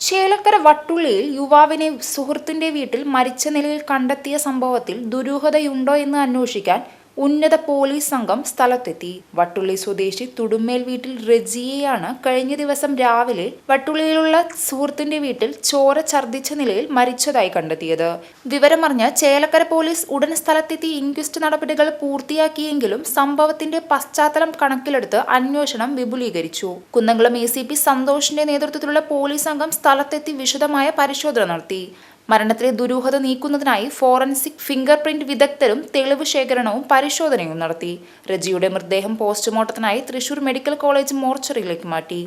ചേലക്കര വട്ടുള്ളിയിൽ യുവാവിനെ സുഹൃത്തിന്റെ വീട്ടിൽ മരിച്ച നിലയിൽ കണ്ടെത്തിയ സംഭവത്തിൽ ദുരൂഹതയുണ്ടോ എന്ന് അന്വേഷിക്കാൻ ഉന്നത പോലീസ് സംഘം സ്ഥലത്തെത്തി. വട്ടുള്ളി സ്വദേശി തുടുമേൽ വീട്ടിൽ റെജിയെയാണ് കഴിഞ്ഞ ദിവസം രാവിലെ വട്ടുള്ളിയിലുള്ള സുഹൃത്തിന്റെ വീട്ടിൽ ചോര ഛർദ്ദിച്ച നിലയിൽ മരിച്ചതായി കണ്ടെത്തിയത്. വിവരമറിഞ്ഞ് ചേലക്കര പോലീസ് ഉടൻ സ്ഥലത്തെത്തി ഇൻക്വസ്റ്റ് നടപടികൾ പൂർത്തിയാക്കിയെങ്കിലും സംഭവത്തിന്റെ പശ്ചാത്തലം കണക്കിലെടുത്ത് അന്വേഷണം വിപുലീകരിച്ചു. കുന്നംകുളം എ സി പി സന്തോഷിന്റെ നേതൃത്വത്തിലുള്ള പോലീസ് സംഘം സ്ഥലത്തെത്തി വിശദമായ പരിശോധന നടത്തി. മരണത്തിലെ ദുരൂഹത നീക്കുന്നതിനായി ഫോറൻസിക് ഫിംഗർ പ്രിന്റ് വിദഗ്ധരും തെളിവ് ശേഖരണവും പരിശോധനയും നടത്തി. റജിയുടെ മൃതദേഹം പോസ്റ്റ്മോർട്ടത്തിനായി തൃശൂർ മെഡിക്കൽ കോളേജ് മോർച്ചറിയിലേക്ക് മാറ്റി.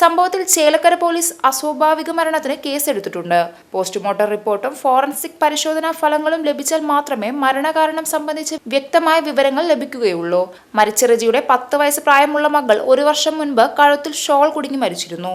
സംഭവത്തിൽ ചേലക്കര പോലീസ് അസ്വാഭാവിക മരണത്തിന് കേസെടുത്തിട്ടുണ്ട്. പോസ്റ്റ്മോർട്ടം റിപ്പോർട്ടും ഫോറൻസിക് പരിശോധനാ ഫലങ്ങളും ലഭിച്ചാൽ മാത്രമേ മരണകാരണം സംബന്ധിച്ച് വ്യക്തമായ വിവരങ്ങൾ ലഭിക്കുകയുള്ളൂ. മരിച്ച റജിയുടെ പത്ത് വയസ്സ് പ്രായമുള്ള മകൾ ഒരു വർഷം മുൻപ് കഴുത്തിൽ ഷോൾ കുടുങ്ങി മരിച്ചിരുന്നു.